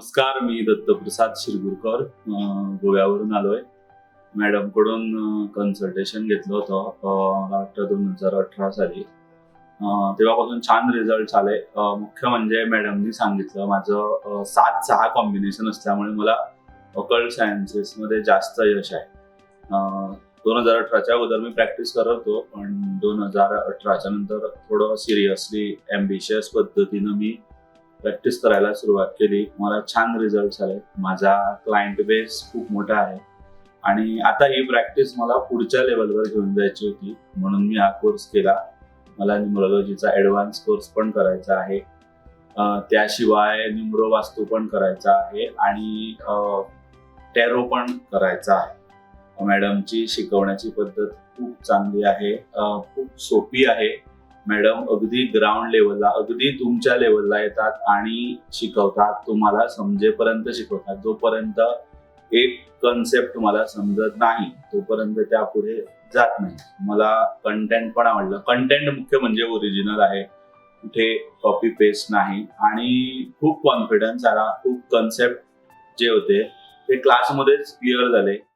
नमस्कार मी दत्तप्रसाद शिरगुरकर गोव्यावरून आलोय. मॅडमकडून कन्सल्टेशन घेतलं होतं मला वाटतं दोन हजार अठरा साली. तेव्हापासून छान रिझल्ट आले मुख्य म्हणजे मॅडमनी सांगितलं माझं सात सहा कॉम्बिनेशन असल्यामुळे मला अकल सायन्सेसमध्ये जास्त यश आहे. दोन हजार अठराच्या अगोदर मी प्रॅक्टिस करत होतो पण दोन हजार अठराच्या नंतर थोडं सिरियसली ॲम्बिशियस पद्धतीनं मी प्रॅक्टिस करायला सुरुवात केली. मला छान रिझल्ट आले. माझा क्लायंट बेस खूप मोठा आहे. आणि आता ही प्रॅक्टिस मला पुढच्या लेवलवर घेऊन जायची होती. म्हणून मी हा कोर्स केला. मला न्युमरोलॉजीचा ॲडव्हान्स कोर्स पण करायचा आहे. त्याशिवाय न्युमरो वास्तू पण करायचा आहे. आणि टॅरो पण करायचा आहे. मॅडमची शिकवण्याची पद्धत खूप चांगली आहे. खूप सोपी आहे. मॅडम अगदी ग्राउंड लेवलला अगदी तुमच्या लेवलला येतात आणि शिकवतात तुम्हाला समजेपर्यंत शिकवतात. जोपर्यंत एक कन्सेप्ट तुम्हाला समजत नाही तोपर्यंत त्या पुढे जात नाही. मला कंटेंट पण आवडलं. कंटेंट मुख्य म्हणजे ओरिजिनल आहे. कुठे कॉपी पेस्ट नाही. आणि खूप कॉन्फिडन्स आला खूप कन्सेप्ट जे होते ते क्लासमध्येच क्लिअर झाले.